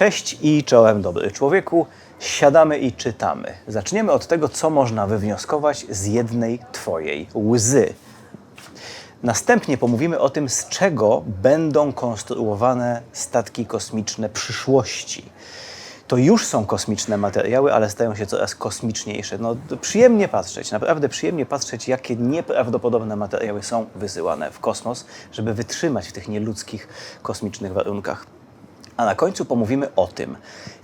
Cześć i czołem dobry człowieku. Siadamy i czytamy. Zaczniemy od tego, co można wywnioskować z jednej Twojej łzy. Następnie pomówimy o tym, z czego będą konstruowane statki kosmiczne przyszłości. To już są kosmiczne materiały, ale stają się coraz kosmiczniejsze. No, przyjemnie patrzeć, naprawdę przyjemnie patrzeć, jakie nieprawdopodobne materiały są wysyłane w kosmos, żeby wytrzymać w tych nieludzkich kosmicznych warunkach. A na końcu pomówimy o tym,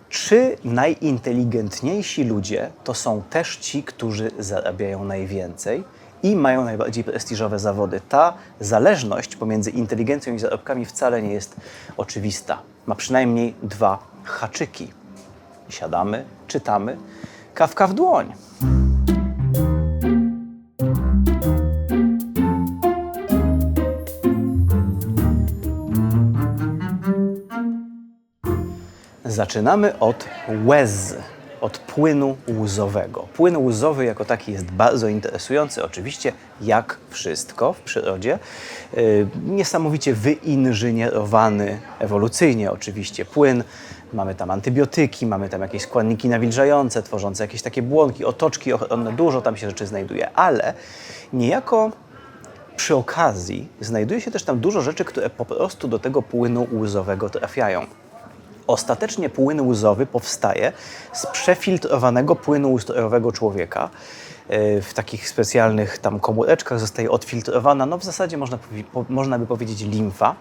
czy najinteligentniejsi ludzie to są też ci, którzy zarabiają najwięcej i mają najbardziej prestiżowe zawody. Ta zależność pomiędzy inteligencją i zarobkami wcale nie jest oczywista. Ma przynajmniej dwa haczyki. Siadamy, czytamy, kawka w dłoń. Zaczynamy od łez, od płynu łzowego. Płyn łzowy jako taki jest bardzo interesujący, oczywiście, jak wszystko w przyrodzie. Yy, niesamowicie wyinżynierowany ewolucyjnie, oczywiście, płyn. Mamy tam antybiotyki, mamy tam jakieś składniki nawilżające, tworzące jakieś takie błonki, otoczki ochronne, dużo tam się rzeczy znajduje, ale niejako przy okazji znajduje się też tam dużo rzeczy, które po prostu do tego płynu łzowego trafiają. Ostatecznie płyn łzowy powstaje z przefiltrowanego płynu ustrojowego człowieka. Yy, W takich specjalnych tam komóreczkach zostaje odfiltrowana, no w zasadzie można, można by powiedzieć limfa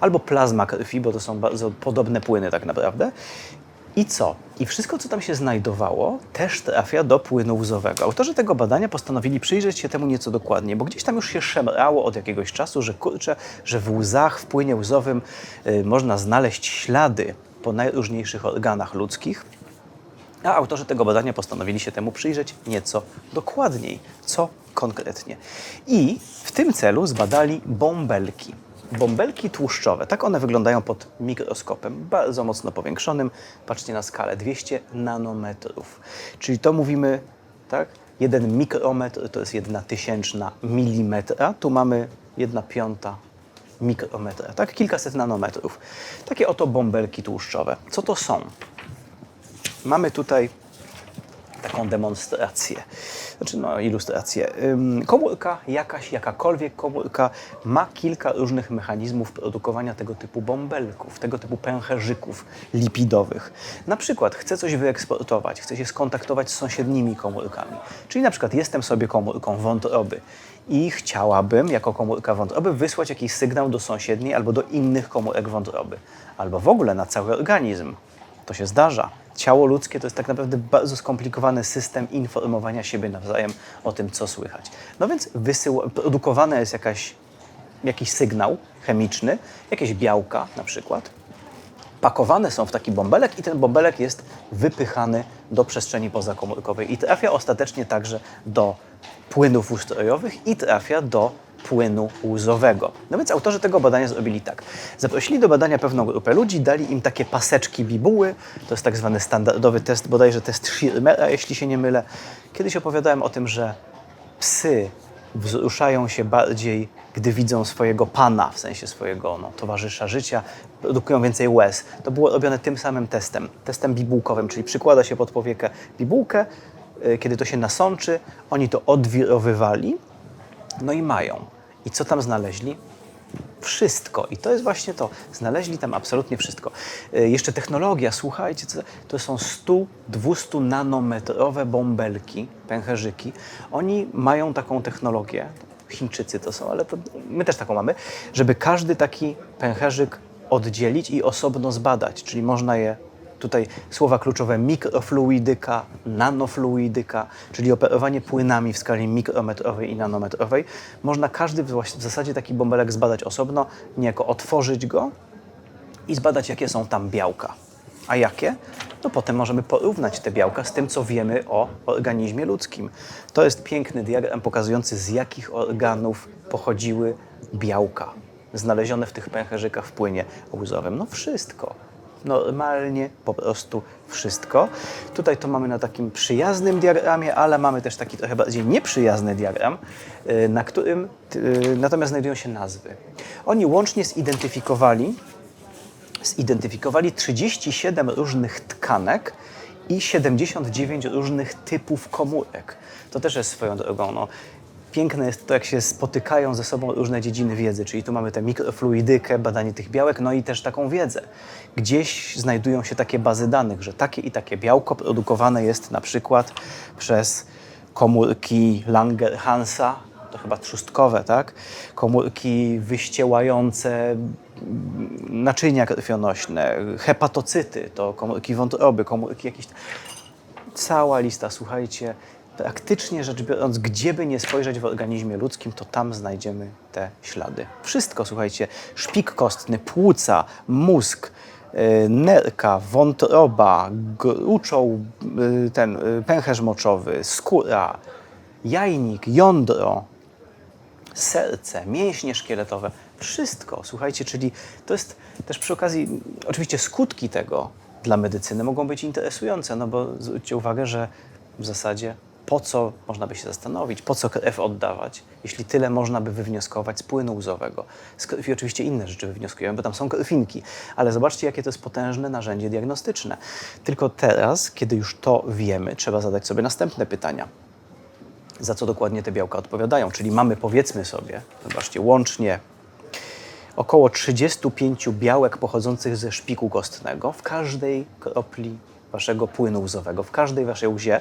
albo plazma krwi, bo to są bardzo podobne płyny tak naprawdę. I co? I wszystko, co tam się znajdowało, też trafia do płynu łzowego. Autorzy tego badania postanowili przyjrzeć się temu nieco dokładniej, bo gdzieś tam już się szemrało od jakiegoś czasu, że kurczę, że w łzach, w płynie łzowym y, można znaleźć ślady po najróżniejszych organach ludzkich. A autorzy tego badania postanowili się temu przyjrzeć nieco dokładniej. Co konkretnie? I w tym celu zbadali bąbelki. Bąbelki tłuszczowe. Tak one wyglądają pod mikroskopem, bardzo mocno powiększonym. Patrzcie na skalę 200 nanometrów. Czyli to mówimy, tak? Jeden mikrometr to jest jedna tysięczna milimetra. Tu mamy jedna piąta mikrometra, tak? Kilkaset nanometrów. Takie oto bąbelki tłuszczowe. Co to są? Mamy tutaj taką demonstrację, znaczy no, ilustrację. Komórka, jakaś, jakakolwiek komórka ma kilka różnych mechanizmów produkowania tego typu bąbelków, tego typu pęcherzyków lipidowych. Na przykład chcę coś wyeksportować, chcę się skontaktować z sąsiednimi komórkami. Czyli na przykład jestem sobie komórką wątroby i chciałabym jako komórka wątroby wysłać jakiś sygnał do sąsiedniej albo do innych komórek wątroby, albo w ogóle na cały organizm. To się zdarza. Ciało ludzkie to jest tak naprawdę bardzo skomplikowany system informowania siebie nawzajem o tym, co słychać. No więc wysyła, jest jakaś, jakiś sygnał chemiczny, jakieś białka na przykład, pakowane są w taki bąbelek i ten bąbelek jest wypychany do przestrzeni pozakomórkowej i trafia ostatecznie także do płynów ustrojowych i trafia do płynu łzowego. No więc autorzy tego badania zrobili tak. Zaprosili do badania pewną grupę ludzi, dali im takie paseczki bibuły, to jest tak zwany standardowy test, bodajże test Schirmera, jeśli się nie mylę. Kiedyś opowiadałem o tym, że psy wzruszają się bardziej, gdy widzą swojego pana, w sensie swojego no, towarzysza życia, produkują więcej łez. To było robione tym samym testem, testem bibułkowym, czyli przykłada się pod powiekę bibułkę, y, kiedy to się nasączy, oni to odwirowywali, no i mają. I co tam znaleźli? Wszystko. I to jest właśnie to. Znaleźli tam absolutnie wszystko. Y, Jeszcze technologia, słuchajcie, to są 100-200 nanometrowe bąbelki, pęcherzyki. Oni mają taką technologię, Chińczycy to są, ale to my też taką mamy, żeby każdy taki pęcherzyk oddzielić i osobno zbadać. Czyli można je Tutaj słowa kluczowe mikrofluidyka, nanofluidyka, czyli operowanie płynami w skali mikrometrowej i nanometrowej. Można każdy w zasadzie taki bąbelek zbadać osobno, niejako otworzyć go i zbadać, jakie są tam białka. A jakie? No potem możemy porównać te białka z tym, co wiemy o organizmie ludzkim. To jest piękny diagram pokazujący, z jakich organów pochodziły białka znalezione w tych pęcherzykach w płynie łzowym. No wszystko normalnie po prostu wszystko. Tutaj to mamy na takim przyjaznym diagramie, ale mamy też taki trochę bardziej nieprzyjazny diagram, y, na którym y, natomiast znajdują się nazwy. Oni łącznie zidentyfikowali zidentyfikowali 37 różnych tkanek i 79 różnych typów komórek. To też jest swoją drogą. No, piękne jest to, jak się spotykają ze sobą różne dziedziny wiedzy, czyli tu mamy tę mikrofluidykę, badanie tych białek, no i też taką wiedzę. Gdzieś znajdują się takie bazy danych, że takie i takie białko produkowane jest na przykład przez komórki Langerhansa, to chyba trzustkowe, tak? Komórki wyściełające mm, naczynia krwionośne, hepatocyty, to komórki wątroby, komórki jakieś cała lista, słuchajcie, praktycznie rzecz biorąc, gdzie by nie spojrzeć w organizmie ludzkim, to tam znajdziemy te ślady. Wszystko, słuchajcie, szpik kostny, płuca, mózg, y, nerka, wątroba, gruczoł, y, ten y, pęcherz moczowy, skóra, jajnik, jądro, serce, mięśnie szkieletowe, wszystko, słuchajcie, czyli to jest też przy okazji, oczywiście skutki tego dla medycyny mogą być interesujące, no bo zwróćcie uwagę, że w zasadzie po co można by się zastanowić, po co krew oddawać, jeśli tyle można by wywnioskować z płynu łzowego. Z krwi oczywiście inne rzeczy wywnioskujemy, bo tam są krwinki, ale zobaczcie, jakie to jest potężne narzędzie diagnostyczne. Tylko teraz, kiedy już to wiemy, trzeba zadać sobie następne pytania za co dokładnie te białka odpowiadają. Czyli mamy powiedzmy sobie, zobaczcie, łącznie około 35 białek pochodzących ze szpiku kostnego w każdej kropli waszego płynu łzowego, w każdej waszej łzie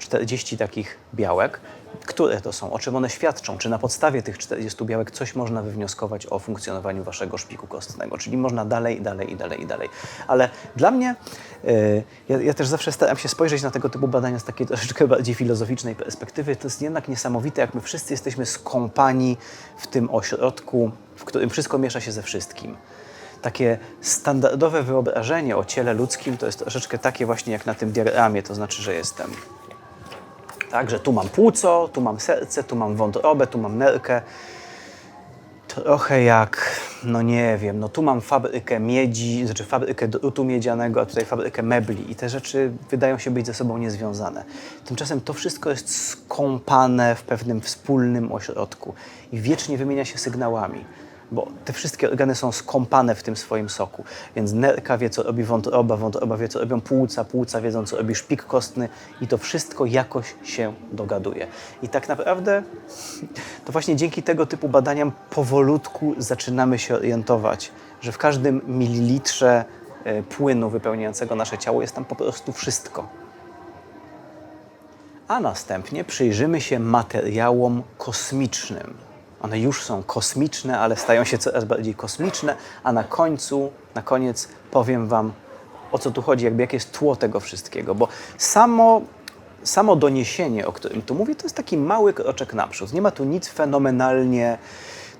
40 takich białek. Które to są? O czym one świadczą? Czy na podstawie tych 40 białek coś można wywnioskować o funkcjonowaniu waszego szpiku kostnego? Czyli można dalej, dalej i dalej i dalej. Ale dla mnie, yy, ja, ja też zawsze staram się spojrzeć na tego typu badania z takiej troszeczkę bardziej filozoficznej perspektywy. To jest jednak niesamowite, jak my wszyscy jesteśmy skąpani w tym ośrodku, w którym wszystko miesza się ze wszystkim takie standardowe wyobrażenie o ciele ludzkim to jest troszeczkę takie właśnie jak na tym diagramie, to znaczy, że jestem tak, że tu mam płuco, tu mam serce, tu mam wątrobę, tu mam nerkę. Trochę jak, no nie wiem, no tu mam fabrykę miedzi, znaczy fabrykę drutu miedzianego, a tutaj fabrykę mebli i te rzeczy wydają się być ze sobą niezwiązane. Tymczasem to wszystko jest skąpane w pewnym wspólnym ośrodku i wiecznie wymienia się sygnałami bo te wszystkie organy są skąpane w tym swoim soku. Więc nerka wie, co robi wątroba, wątroba wie, co robią płuca, płuca wiedzą, co robi szpik kostny i to wszystko jakoś się dogaduje. I tak naprawdę to właśnie dzięki tego typu badaniom powolutku zaczynamy się orientować, że w każdym mililitrze e, płynu wypełniającego nasze ciało jest tam po prostu wszystko. A następnie przyjrzymy się materiałom kosmicznym one już są kosmiczne, ale stają się coraz bardziej kosmiczne, a na końcu, na koniec powiem Wam, o co tu chodzi, jakby jakie jest tło tego wszystkiego, bo samo, samo doniesienie, o którym tu mówię, to jest taki mały kroczek naprzód. Nie ma tu nic fenomenalnie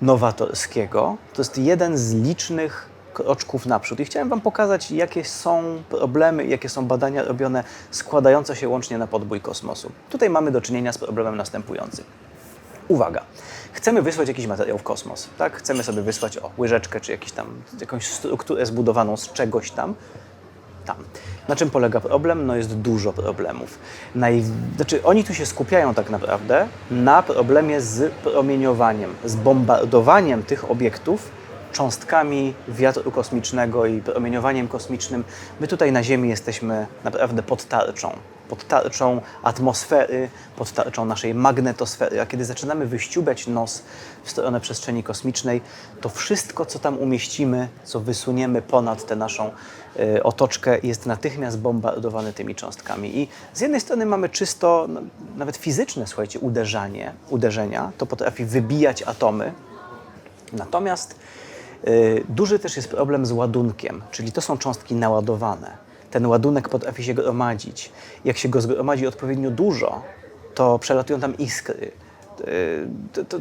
nowatorskiego. To jest jeden z licznych kroczków naprzód. I chciałem Wam pokazać, jakie są problemy, jakie są badania robione składające się łącznie na podbój kosmosu. Tutaj mamy do czynienia z problemem następującym. Uwaga, chcemy wysłać jakiś materiał w kosmos, tak? Chcemy sobie wysłać o łyżeczkę, czy jakiś tam, jakąś strukturę zbudowaną z czegoś tam, tam. Na czym polega problem? No jest dużo problemów. Naj... Znaczy, oni tu się skupiają tak naprawdę na problemie z promieniowaniem, z bombardowaniem tych obiektów cząstkami wiatru kosmicznego i promieniowaniem kosmicznym. My tutaj na Ziemi jesteśmy naprawdę pod tarczą pod tarczą atmosfery, pod tarczą naszej magnetosfery. A kiedy zaczynamy wyściubać nos w stronę przestrzeni kosmicznej, to wszystko, co tam umieścimy, co wysuniemy ponad tę naszą y, otoczkę, jest natychmiast bombardowane tymi cząstkami. I z jednej strony mamy czysto, no, nawet fizyczne, słuchajcie, uderzanie, uderzenia, to potrafi wybijać atomy. Natomiast duży też jest problem z ładunkiem, czyli to są cząstki naładowane ten ładunek potrafi się gromadzić. Jak się go zgromadzi odpowiednio dużo, to przelatują tam iskry. Y, to, to,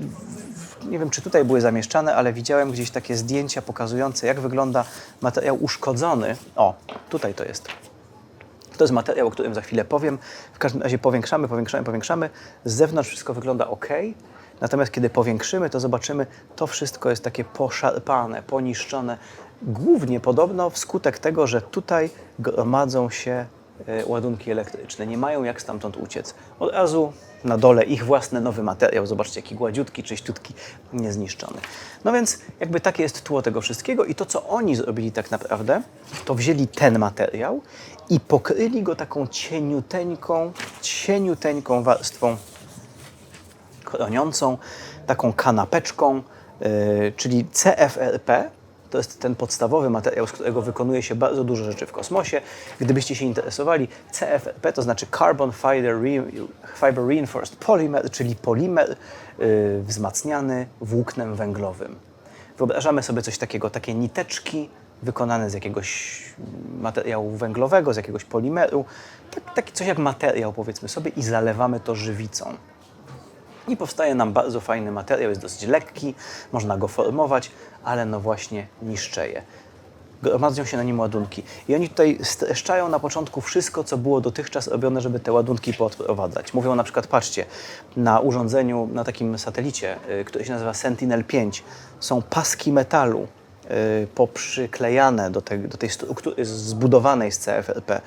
nie wiem, czy tutaj były zamieszczane, ale widziałem gdzieś takie zdjęcia pokazujące, jak wygląda materiał uszkodzony. O, tutaj to jest. To jest materiał, o którym za chwilę powiem. W każdym razie powiększamy, powiększamy, powiększamy. Z zewnątrz wszystko wygląda ok. Natomiast kiedy powiększymy, to zobaczymy, to wszystko jest takie poszarpane, poniszczone. Głównie podobno wskutek tego, że tutaj gromadzą się e, ładunki elektryczne. Nie mają jak stamtąd uciec. Od razu na dole ich własny nowy materiał. Zobaczcie, jaki gładziutki, czyściutki, niezniszczony. No więc jakby takie jest tło tego wszystkiego i to, co oni zrobili tak naprawdę, to wzięli ten materiał i pokryli go taką cieniuteńką, cieniuteńką warstwą chroniącą, taką kanapeczką, yy, czyli CFRP. To jest ten podstawowy materiał, z którego wykonuje się bardzo dużo rzeczy w kosmosie. Gdybyście się interesowali, CFRP to znaczy Carbon Fiber, Re Fiber Reinforced Polymer, czyli polimer yy, wzmacniany włóknem węglowym. Wyobrażamy sobie coś takiego, takie niteczki wykonane z jakiegoś materiału węglowego, z jakiegoś polimeru, tak, taki coś jak materiał powiedzmy sobie i zalewamy to żywicą. I powstaje nam bardzo fajny materiał, jest dosyć lekki, można go formować, ale no właśnie niszczeje. Gromadzą się na nim ładunki. I oni tutaj streszczają na początku wszystko, co było dotychczas robione, żeby te ładunki podprowadzać. Mówią na przykład, patrzcie, na urządzeniu, na takim satelicie, y, który się nazywa Sentinel-5, są paski metalu y, poprzyklejane do, tej- do tej struktury zbudowanej z CFRP.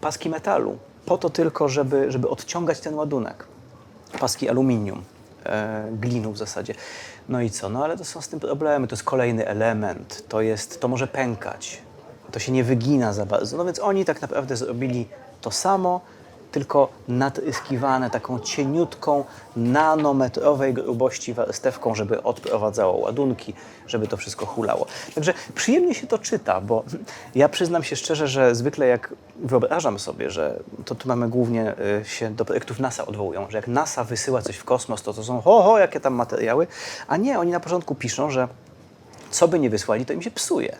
Paski metalu, po to tylko, żeby, żeby odciągać ten ładunek paski aluminium, e, glinu w zasadzie. No i co? No ale to są z tym problemy, to jest kolejny element, to, jest, to może pękać, to się nie wygina za bardzo. No więc oni tak naprawdę zrobili to samo, tylko natryskiwane taką cieniutką, nanometrowej grubości warstewką, żeby odprowadzało ładunki, żeby to wszystko hulało. Także przyjemnie się to czyta, bo ja przyznam się szczerze, że zwykle jak wyobrażam sobie, że to tu mamy głównie y, się do projektów NASA odwołują, że jak NASA wysyła coś w kosmos, to to są ho, ho, jakie tam materiały, a nie, oni na początku piszą, że co by nie wysłali, to im się psuje.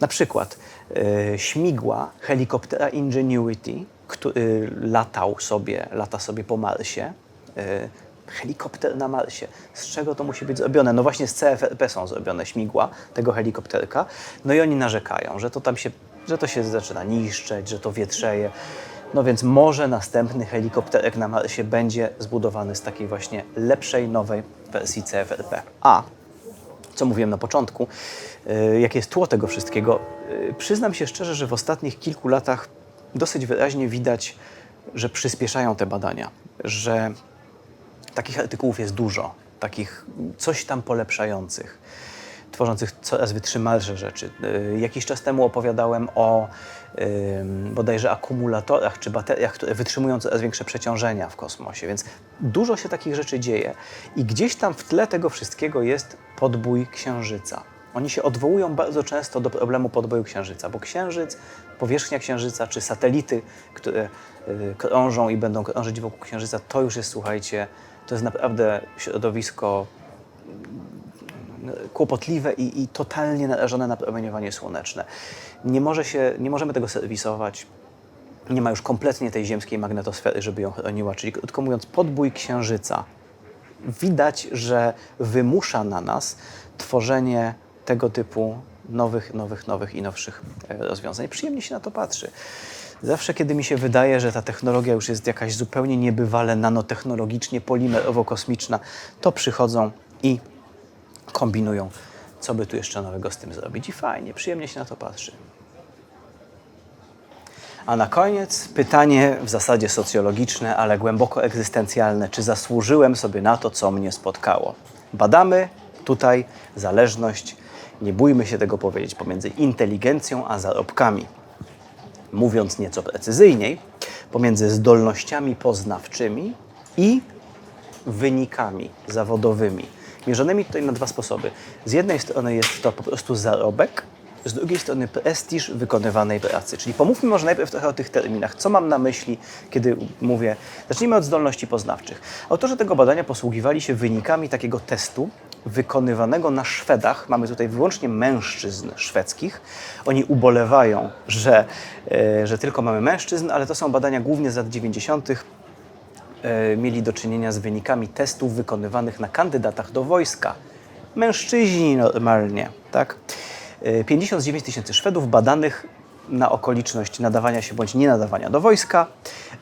Na przykład e, śmigła helikoptera Ingenuity, który latał sobie, lata sobie po Marsie. E, helikopter na Marsie. Z czego to musi być zrobione? No właśnie z CFRP są zrobione śmigła tego helikopterka. No i oni narzekają, że to tam się, że to się zaczyna niszczeć, że to wietrzeje. No więc może następny helikopterek na Marsie będzie zbudowany z takiej właśnie lepszej, nowej wersji CFRP. A co mówiłem na początku, y, jakie jest tło tego wszystkiego. Y, Przyznam się szczerze, że w ostatnich kilku latach dosyć wyraźnie widać, że przyspieszają te badania, że takich artykułów jest dużo, takich coś tam polepszających, tworzących coraz wytrzymalsze rzeczy. Y, Jakiś czas temu opowiadałem o bodajże akumulatorach czy bateriach, które wytrzymują coraz większe przeciążenia w kosmosie, więc dużo się takich rzeczy dzieje i gdzieś tam w tle tego wszystkiego jest podbój Księżyca. Oni się odwołują bardzo często do problemu podboju Księżyca, bo Księżyc, powierzchnia Księżyca czy satelity, które y, krążą i będą krążyć wokół Księżyca, to już jest, słuchajcie, to jest naprawdę środowisko kłopotliwe i, i totalnie narażone na promieniowanie słoneczne. Nie, może się, nie możemy tego serwisować. Nie ma już kompletnie tej ziemskiej magnetosfery, żeby ją chroniła. Czyli krótko mówiąc, podbój Księżyca widać, że wymusza na nas tworzenie tego typu nowych, nowych, nowych i nowszych e, rozwiązań. Przyjemnie się na to patrzy. Zawsze, kiedy mi się wydaje, że ta technologia już jest jakaś zupełnie niebywale nanotechnologicznie, polimerowo-kosmiczna, to przychodzą i kombinują, co by tu jeszcze nowego z tym zrobić. I fajnie, przyjemnie się na to patrzy. A na koniec pytanie w zasadzie socjologiczne, ale głęboko egzystencjalne. Czy zasłużyłem sobie na to, co mnie spotkało? Badamy tutaj zależność, nie bójmy się tego powiedzieć, pomiędzy inteligencją a zarobkami. Mówiąc nieco precyzyjniej, pomiędzy zdolnościami poznawczymi i wynikami zawodowymi. Mierzonymi tutaj na dwa sposoby. Z jednej strony jest to po prostu zarobek, z drugiej strony prestiż wykonywanej pracy. Czyli pomówmy może najpierw trochę o tych terminach. Co mam na myśli, kiedy mówię. Zacznijmy od zdolności poznawczych. Autorzy tego badania posługiwali się wynikami takiego testu wykonywanego na Szwedach. Mamy tutaj wyłącznie mężczyzn szwedzkich. Oni ubolewają, że, e, że tylko mamy mężczyzn, ale to są badania głównie z lat 90 e, mieli do czynienia z wynikami testów wykonywanych na kandydatach do wojska. Mężczyźni normalnie, tak? E, 59 tysięcy Szwedów badanych na okoliczność nadawania się bądź nienadawania do wojska.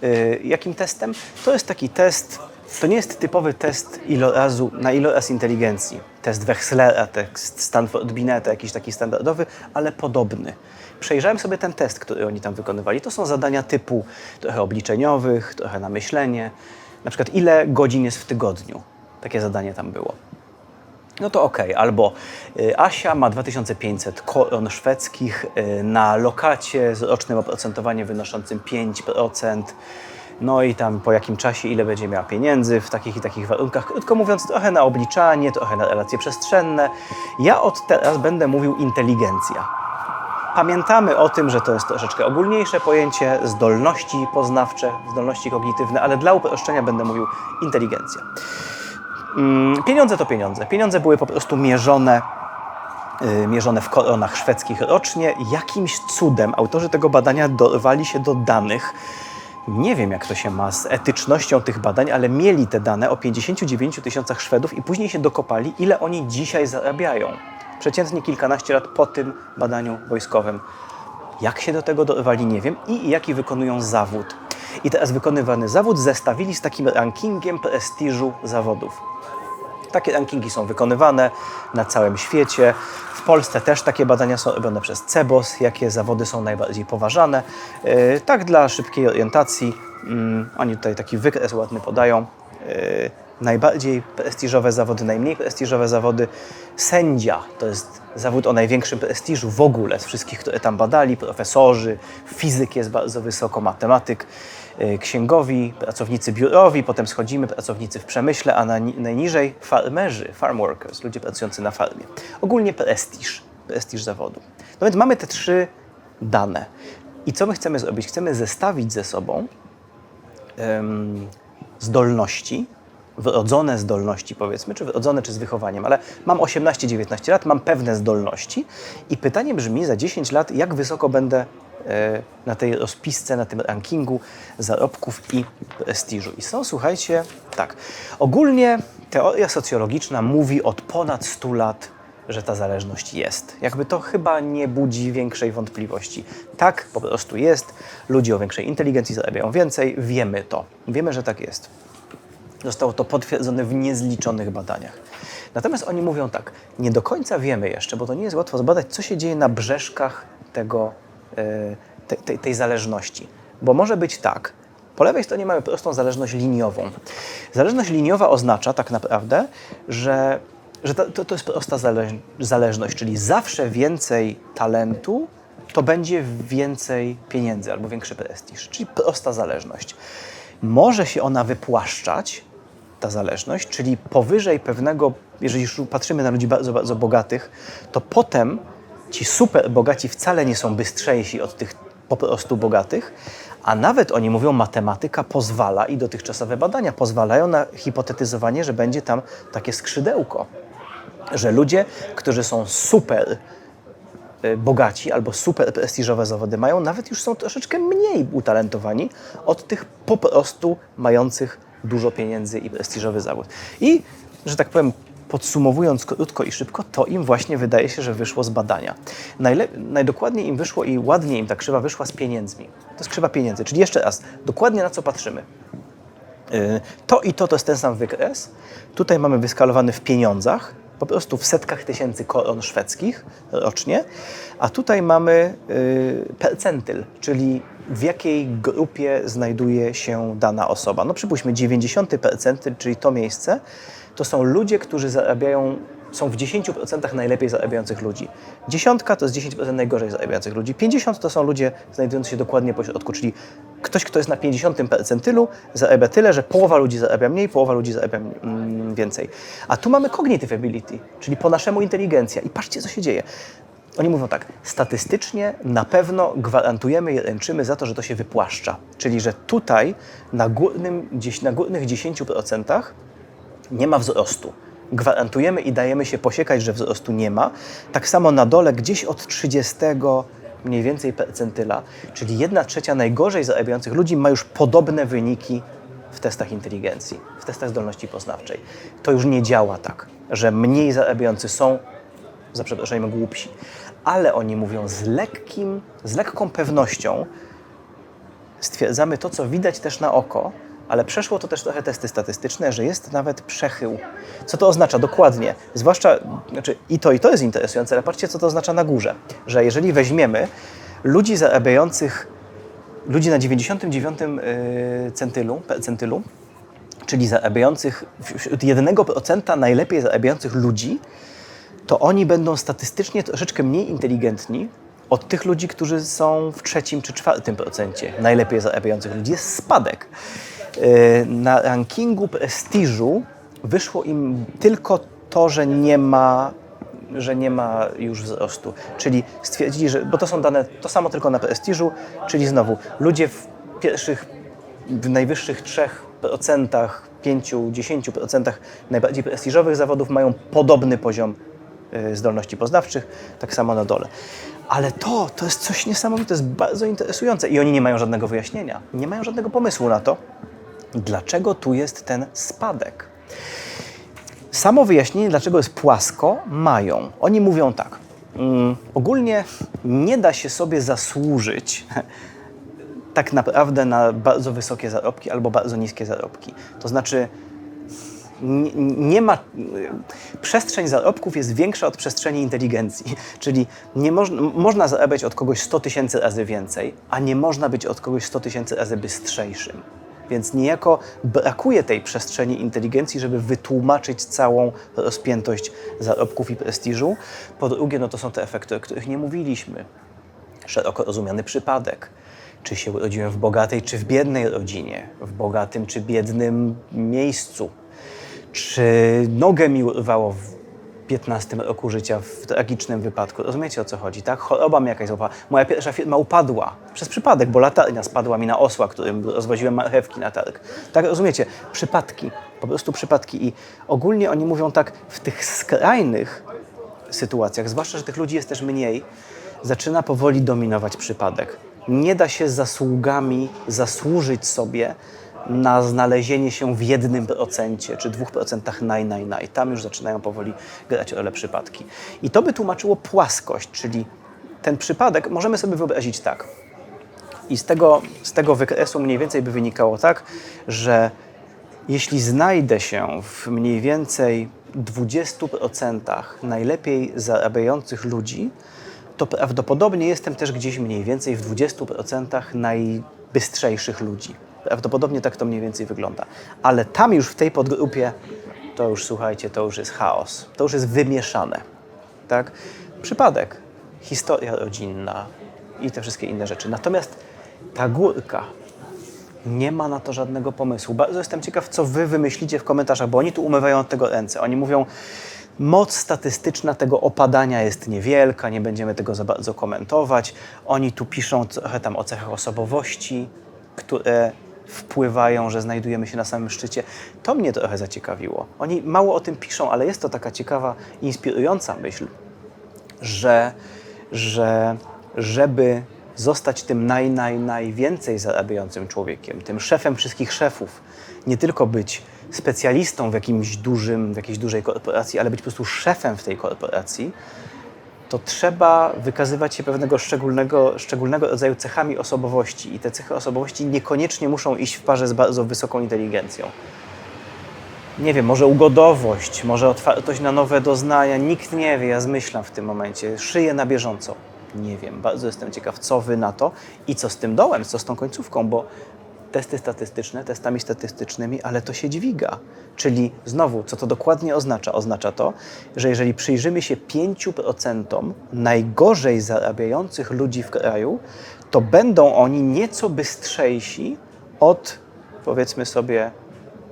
E, Jakim testem? To jest taki test, to nie jest typowy test ilorazu, na iloraz inteligencji. Test Wechslera, test Stanford Bineta, jakiś taki standardowy, ale podobny. przejrzałem sobie ten test, który oni tam wykonywali. To są zadania typu trochę obliczeniowych, trochę na myślenie. Na przykład ile godzin jest w tygodniu. Takie zadanie tam było. No to okej, albo y, Asia ma 2500 koron szwedzkich y, na lokacie z rocznym oprocentowaniem wynoszącym 5%. No i tam po jakim czasie ile będzie miała pieniędzy w takich i takich warunkach. Krótko mówiąc, trochę na obliczanie, trochę na relacje przestrzenne. Ja od teraz będę mówił inteligencja. Pamiętamy o tym, że to jest troszeczkę ogólniejsze pojęcie, zdolności poznawcze, zdolności kognitywne, ale dla uproszczenia będę mówił inteligencja. Mm, Pieniądze to pieniądze. Pieniądze były po prostu mierzone, y, mierzone w koronach szwedzkich rocznie. Jakimś cudem autorzy tego badania dorwali się do danych. Nie wiem, jak to się ma z etycznością tych badań, ale mieli te dane o 59 tysiącach Szwedów i później się dokopali, ile oni dzisiaj zarabiają. Przeciętnie kilkanaście lat po tym badaniu wojskowym. Jak się do tego dorwali, nie wiem. I jaki wykonują zawód. I teraz wykonywany zawód zestawili z takim rankingiem prestiżu zawodów. Takie rankingi są wykonywane na całym świecie. Polsce też takie badania są robione przez CEBOS, jakie zawody są najbardziej poważane. Yy, tak dla szybkiej orientacji, mm, oni tutaj taki wykres ładny podają. Najbardziej prestiżowe zawody, najmniej prestiżowe zawody. Sędzia to jest zawód o największym prestiżu w ogóle z wszystkich, które tam badali. Profesorzy, fizyk jest bardzo wysoko, matematyk, y, księgowi, pracownicy biurowi, potem schodzimy, pracownicy w przemyśle, a na, najniżej farmerzy, farm workers, ludzie pracujący na farmie. Ogólnie prestiż, prestiż zawodu. No więc mamy te trzy dane. I co my chcemy zrobić? Chcemy zestawić ze sobą em, zdolności, wrodzone zdolności powiedzmy, czy wrodzone, czy z wychowaniem, ale mam 18-19 lat, mam pewne zdolności i pytanie brzmi za 10 lat, jak wysoko będę e, na tej rozpisce, na tym rankingu zarobków i prestiżu. I są, słuchajcie, tak, ogólnie teoria socjologiczna mówi od ponad 100 lat, że ta zależność jest. Jakby to chyba nie budzi większej wątpliwości. Tak po prostu jest. Ludzie o większej inteligencji zarabiają więcej. Wiemy to. Wiemy, że tak jest. Zostało to potwierdzone w niezliczonych badaniach. Natomiast oni mówią tak, nie do końca wiemy jeszcze, bo to nie jest łatwo zbadać, co się dzieje na brzeszkach tego, e, tej, tej, zależności. Bo może być tak, po lewej stronie mamy prostą zależność liniową. Zależność liniowa oznacza tak naprawdę, że, że to, to, jest prosta zależ- zależność, czyli zawsze więcej talentu to będzie więcej pieniędzy albo większy prestiż, czyli prosta zależność. Może się ona wypłaszczać, ta zależność, czyli powyżej pewnego, jeżeli już patrzymy na ludzi bardzo, bardzo bogatych, to potem ci super bogaci wcale nie są bystrzejsi od tych po prostu bogatych, a nawet oni mówią, matematyka pozwala i dotychczasowe badania pozwalają na hipotetyzowanie, że będzie tam takie skrzydełko, że ludzie, którzy są super y, bogaci albo super prestiżowe zawody mają, nawet już są troszeczkę mniej utalentowani od tych po prostu mających dużo pieniędzy i prestiżowy zawód. I, że tak powiem, podsumowując krótko i szybko, to im właśnie wydaje się, że wyszło z badania. Najle- najdokładniej im wyszło i ładnie im ta krzywa wyszła z pieniędzmi. To jest krzywa pieniędzy. Czyli jeszcze raz, dokładnie na co patrzymy. Y, To i to to jest ten sam wykres. Tutaj mamy wyskalowany w pieniądzach, po prostu w setkach tysięcy koron szwedzkich rocznie, a tutaj mamy y, percentyl, czyli w jakiej grupie znajduje się dana osoba. No przypuśćmy 90 percentyl, czyli to miejsce, to są ludzie, którzy zarabiają, są w 10% najlepiej zarabiających ludzi. Dziesiątka to jest 10% najgorzej zarabiających ludzi. 50 to są ludzie znajdujący się dokładnie po środku, czyli ktoś, kto jest na 50 percentylu, zarabia tyle, że połowa ludzi zarabia mniej, połowa ludzi zarabia więcej. A tu mamy cognitive ability, czyli po naszemu inteligencja. I patrzcie, co się dzieje. Oni mówią tak, statystycznie na pewno gwarantujemy i ręczymy za to, że to się wypłaszcza. Czyli, że tutaj na, górnym, gdzieś na górnych 10% nie ma wzrostu. Gwarantujemy i dajemy się posiekać, że wzrostu nie ma. Tak samo na dole, gdzieś od 30 mniej więcej percentyla, czyli 1 trzecia najgorzej zarabiających ludzi ma już podobne wyniki w testach inteligencji, w testach zdolności poznawczej. To już nie działa tak, że mniej zarabiający są, za przeproszeniem, głupsi. Ale oni mówią z lekkim, z lekką pewnością, stwierdzamy to, co widać też na oko, ale przeszło to też trochę testy statystyczne, że jest nawet przechył. Co to oznacza dokładnie? Zwłaszcza, znaczy i to, i to jest interesujące, ale patrzcie, co to oznacza na górze. Że jeżeli weźmiemy ludzi zarabiających, ludzi na 99 y, centylu, percentylu, czyli zarabiających, wśród 1% najlepiej zarabiających ludzi, to oni będą statystycznie troszeczkę mniej inteligentni od tych ludzi, którzy są w trzecim czy czwartym procencie najlepiej zarabiających ludzi. Jest spadek. Yy, Na rankingu prestiżu wyszło im tylko to, że nie ma że nie ma już wzrostu. Czyli stwierdzili, że, bo to są dane to samo tylko na prestiżu, czyli znowu ludzie w pierwszych, w najwyższych 3%, 5-10% najbardziej prestiżowych zawodów mają podobny poziom zdolności poznawczych, tak samo na dole. Ale to, to jest coś niesamowite, to jest bardzo interesujące i oni nie mają żadnego wyjaśnienia, nie mają żadnego pomysłu na to, dlaczego tu jest ten spadek. Samo wyjaśnienie, dlaczego jest płasko, mają. Oni mówią tak. Mm, ogólnie nie da się sobie zasłużyć tak naprawdę na bardzo wysokie zarobki albo bardzo niskie zarobki. To znaczy, nie, nie ma. Przestrzeń zarobków jest większa od przestrzeni inteligencji. Czyli nie moż, można zarabiać od kogoś 100 tysięcy razy więcej, a nie można być od kogoś 100 tysięcy razy bystrzejszym. Więc niejako brakuje tej przestrzeni inteligencji, żeby wytłumaczyć całą rozpiętość zarobków i prestiżu. Po drugie, no to są te efekty, o których nie mówiliśmy. Szeroko rozumiany przypadek. Czy się urodziłem w bogatej, czy w biednej rodzinie, w bogatym, czy biednym miejscu, czy nogę mi urwało w 15 roku życia w tragicznym wypadku. Rozumiecie o co chodzi, tak? Choroba mi jakaś złapała. Moja pierwsza firma upadła przez przypadek, bo latarnia spadła mi na osła, którym rozwoziłem marchewki na targ. Tak, rozumiecie? Przypadki, po prostu przypadki. I ogólnie oni mówią tak, w tych skrajnych sytuacjach, zwłaszcza, że tych ludzi jest też mniej, zaczyna powoli dominować przypadek. Nie da się zasługami zasłużyć sobie na znalezienie się w jednym procencie czy dwóch procentach naj, naj, naj. Tam już zaczynają powoli grać role przypadki. I to by tłumaczyło płaskość, czyli ten przypadek możemy sobie wyobrazić tak. I z tego, z tego wykresu mniej więcej by wynikało tak, że jeśli znajdę się w mniej więcej 20% najlepiej zarabiających ludzi, to prawdopodobnie jestem też gdzieś mniej więcej w 20% najbystrzejszych ludzi. Prawdopodobnie tak to mniej więcej wygląda. Ale tam już w tej podgrupie, to już słuchajcie, to już jest chaos. To już jest wymieszane. Tak? Przypadek, historia rodzinna i te wszystkie inne rzeczy. Natomiast ta górka, nie ma na to żadnego pomysłu. Bardzo jestem ciekaw, co wy wymyślicie w komentarzach, bo oni tu umywają od tego ręce. Oni mówią, moc statystyczna tego opadania jest niewielka, nie będziemy tego za bardzo komentować. Oni tu piszą trochę tam o cechach osobowości, które wpływają, że znajdujemy się na samym szczycie. To mnie trochę zaciekawiło. Oni mało o tym piszą, ale jest to taka ciekawa, inspirująca myśl, że, że żeby zostać tym naj, naj, najwięcej zarabiającym człowiekiem, tym szefem wszystkich szefów, nie tylko być specjalistą w jakimś dużym, w jakiejś dużej korporacji, ale być po prostu szefem w tej korporacji, to trzeba wykazywać się pewnego szczególnego, szczególnego rodzaju cechami osobowości. I te cechy osobowości niekoniecznie muszą iść w parze z bardzo wysoką inteligencją. Nie wiem, może ugodowość, może otwartość na nowe doznania. Nikt nie wie, ja zmyślam w tym momencie. Szyję na bieżąco. Nie wiem, bardzo jestem ciekaw, co wy na to i co z tym dołem, co z tą końcówką, bo testy statystyczne testami statystycznymi, ale to się dźwiga. Czyli znowu, co to dokładnie oznacza? Oznacza to, że jeżeli przyjrzymy się 5% najgorzej zarabiających ludzi w kraju, to będą oni nieco bystrzejsi od, powiedzmy sobie,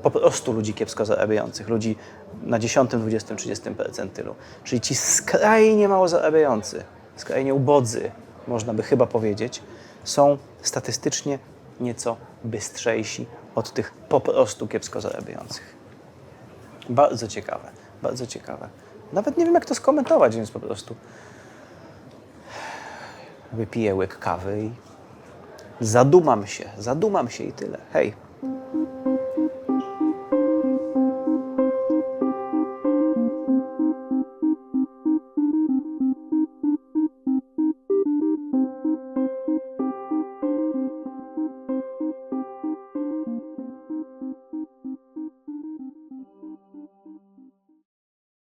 po prostu ludzi kiepsko zarabiających, ludzi na 10, 20, 30 percentylu. Czyli ci skrajnie mało zarabiający, skrajnie ubodzy, można by chyba powiedzieć, są statystycznie nieco bystrzejsi od tych po prostu kiepsko zarabiających. Bardzo ciekawe, bardzo ciekawe. Nawet nie wiem, jak to skomentować, więc po prostu wypiję łyk kawy i zadumam się, zadumam się i tyle. Hej.